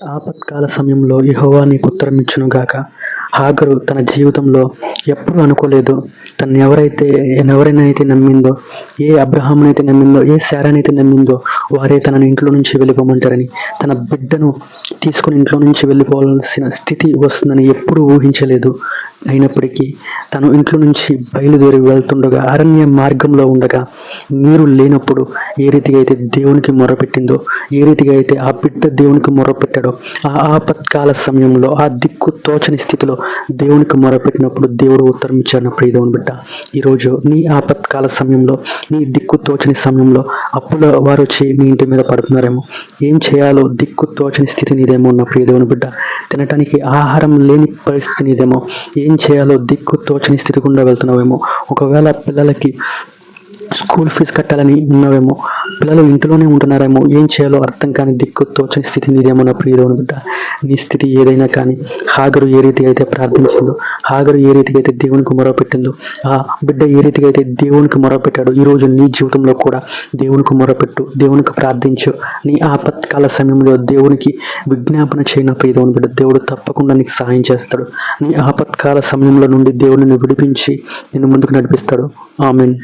ఆపత్కాల సమయంలో యహోవా నీకు ఉత్తరం గాక హాగరు తన జీవితంలో ఎప్పుడు అనుకోలేదు. తను ఎవరైతే ఎవరినైతే నమ్మిందో ఏ అబ్రహామునైతే నమ్మిందో ఏ శారానైతే నమ్మిందో వారే తనని ఇంట్లో నుంచి వెళ్ళిపోమంటారని తన బిడ్డను తీసుకుని ఇంట్లో నుంచి వెళ్ళిపోవాల్సిన స్థితి వస్తుందని ఎప్పుడూ ఊహించలేదు. అయినప్పటికీ తను ఇంట్లో నుంచి బయలుదేరి వెళ్తుండగా అరణ్య మార్గంలో ఉండగా నీరు లేనప్పుడు ఏ రీతిగా అయితే దేవునికి మొరపెట్టిందో ఏ రీతిగా అయితే ఆ బిడ్డ దేవునికి మొరపెట్టాడో ఆ ఆపత్కాల సమయంలో ఆ దిక్కు తోచని స్థితిలో దేవునికి మొరపెట్టినప్పుడు దేవుడు ఉత్తరం ఇచ్చాడు నా ప్రియ దేవుని బిడ్డ. ఈరోజు నీ ఆపత్కాల సమయంలో నీ దిక్కు తోచని సమయంలో అప్పుల వారు వచ్చి నీ ఇంటి మీద పడుతున్నారేమో. ఏం చేయాలో దిక్కు తోచని స్థితి నీదేమో నా ప్రియ దేవుని బిడ్డ. తినటానికి ఆహారం లేని పరిస్థితి నీదేమో. ఏం చేయాలో దిక్కు తోచని స్థితి గుండా వెళ్తున్నావేమో ఒకవేళ పిల్లలకి స్కూల్ ఫీజు కట్టాలని ఉన్నావేమో పిల్లలు ఇంట్లోనే ఉంటున్నారేమో ఏం చేయాలో అర్థం కాని దిక్కు తోచని స్థితి నీదేమో నా ప్రియుడు బిడ్డ. నీ స్థితి ఏదైనా కానీ హాగరు ఏ రీతిగా అయితే ప్రార్థించిందో హాగరు ఏ రీతిగా అయితే దేవునికి మొరపెట్టిందో ఆ బిడ్డ ఏ రీతిగా అయితే దేవునికి మొరపెట్టాడో ఈరోజు నీ జీవితంలో కూడా దేవునికి మొరపెట్టు దేవునికి ప్రార్థించు. నీ ఆపత్కాల సమయంలో దేవునికి విజ్ఞాపన చేయన ప్రియదేవుని బిడ్డ. దేవుడు తప్పకుండా నీకు సహాయం చేస్తాడు. నీ ఆపత్కాల సమయంలో నుండి దేవుడిని విడిపించి నిన్ను ముందుకు నడిపిస్తాడు. ఆమెన్.